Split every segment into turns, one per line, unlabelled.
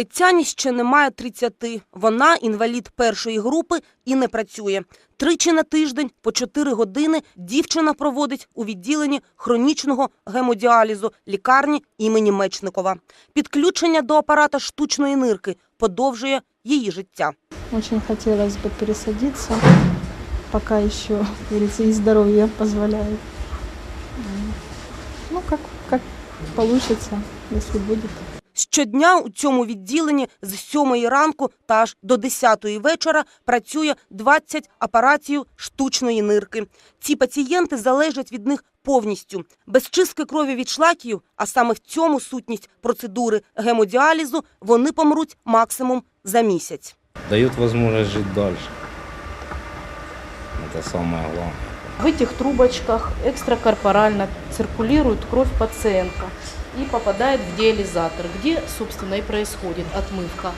Тетяні ще немає 30. Вона інвалід першої групи і не працює. Тричі на тиждень по 4 години дівчина проводить у відділенні хронічного гемодіалізу лікарні імені Мечникова. Підключення до апарата штучної нирки подовжує її життя.
Очень хотелось бы пересадиться, пока еще, как говорится, и здоровье позволяет. М. Ну, как, как получится, если будет.
Щодня у цьому відділенні з 7 ранку та аж до 10 вечора працює 20 апаратів штучної нирки. Ці пацієнти залежать від них повністю. Без чистки крові від шлаків, а саме в цьому сутність процедури гемодіалізу, вони помруть максимум за місяць.
дает возможность жить дальше. Это самое главное.
В этих трубочках экстракорпорально циркулирует кровь пациента и попадает в диализатор, где, собственно, и происходит отмывка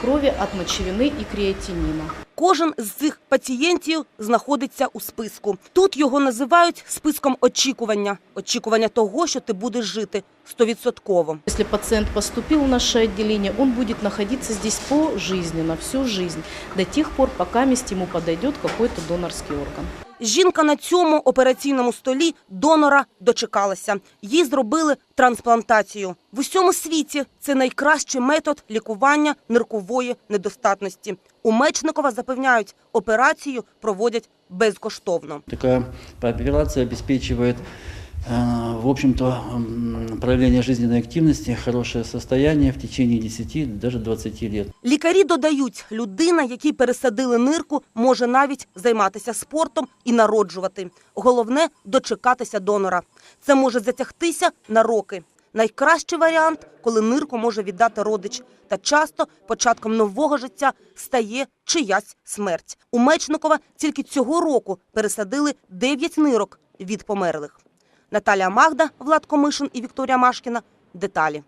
крови от мочевины и креатинина.
Кожен з цих пацієнтів знаходиться у списку. Тут його називають списком очікування. Очікування того, що ти будеш жити стовідсотково.
Если пациент поступил в наше отделение, он будет находиться здесь пожизненно, всю жизнь, до тех пор, пока месть ему подойдет какой-то донорский орган.
Жінка на цьому операційному столі донора дочекалася. Їй зробили трансплантацію. В усьому світі це найкращий метод лікування ниркової недостатності. У Мечникова запевняють, операцію проводять безкоштовно.
Така операція обеспечивает, э, в общем-то, м, проявление жизненной активности, хорошее состояние в течение 10, даже 20 лет.
Лікарі додають, людина, якій пересадили нирку, може навіть займатися спортом і народжувати. Головне дочекатися донора. Це може затягтися на роки. Найкращий варіант, коли нирку може віддати родич. Та часто початком нового життя стає чиясь смерть. У Мечникова тільки цього року пересадили 9 нирок від померлих. Наталія Магда, Влад Комишин і Вікторія Машкіна. Деталі.